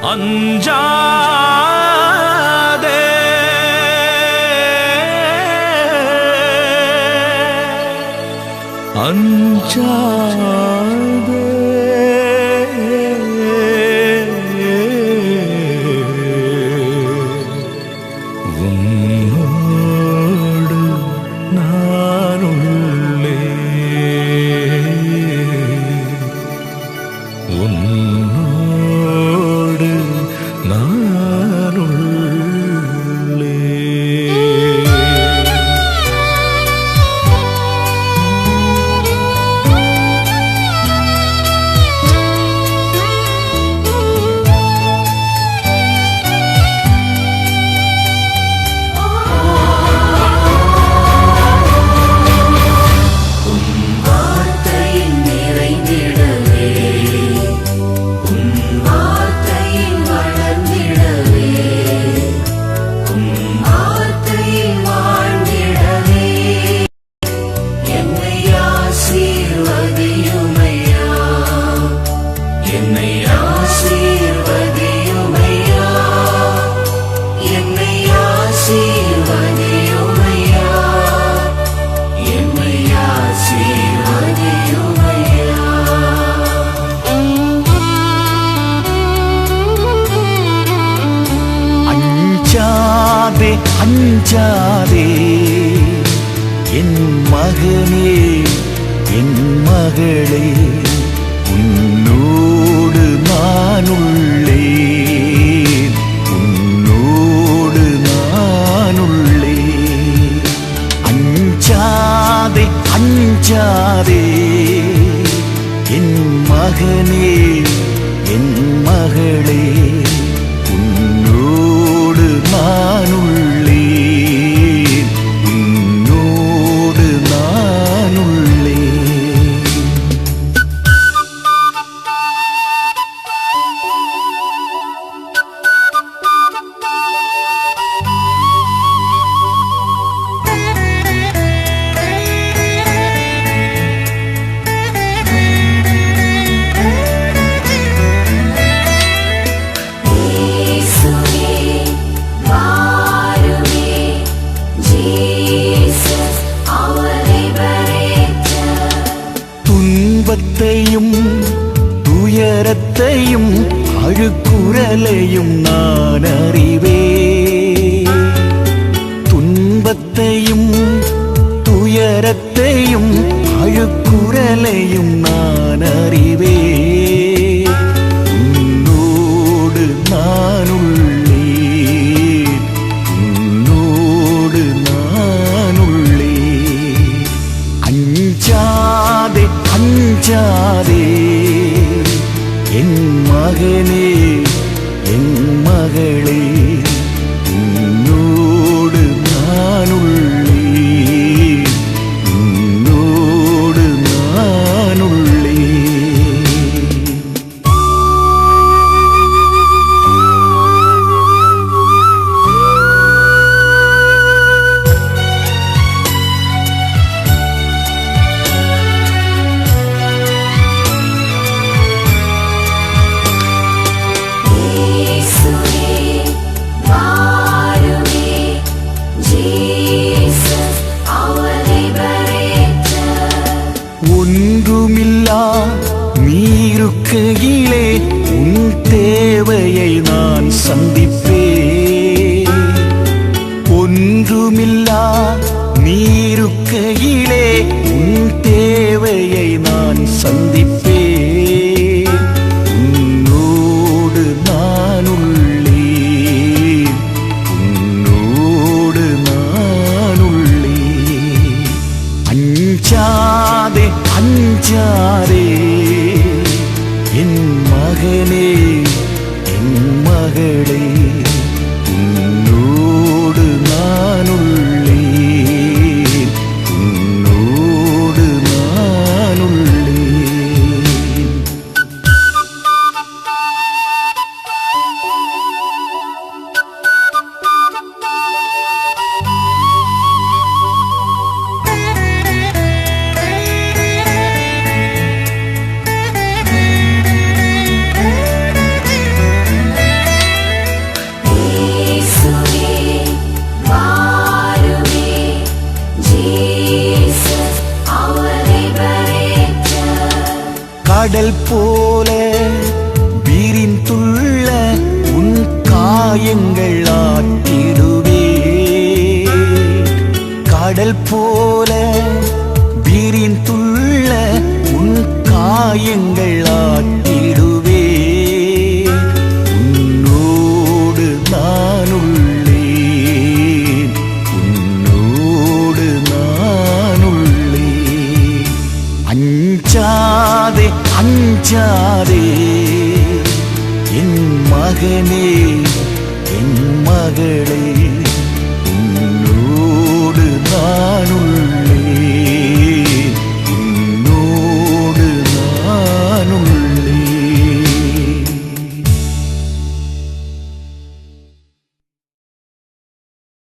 언자대. 언자대. அஞ்சாதே அஞ்சாதே. என் மகனே என் மகளே உன்னோடு நானுள்ளே உன்னோடு நானுள்ளே அஞ்சாதே அஞ்சாதே. நேரத்தையும் அழுக்குரலையும் நான் அறிவே துன்பத்தையும் துயரத்தையும் அழுக்குரலையும் நான் அறிவே गे உன் தேவையை நான் சந்தி போல விரிந்துள்ள உன் காயங்கள் ஆற்றிடுவே கடல் போ அஞ்சாதே என் மகனே என் மகளே.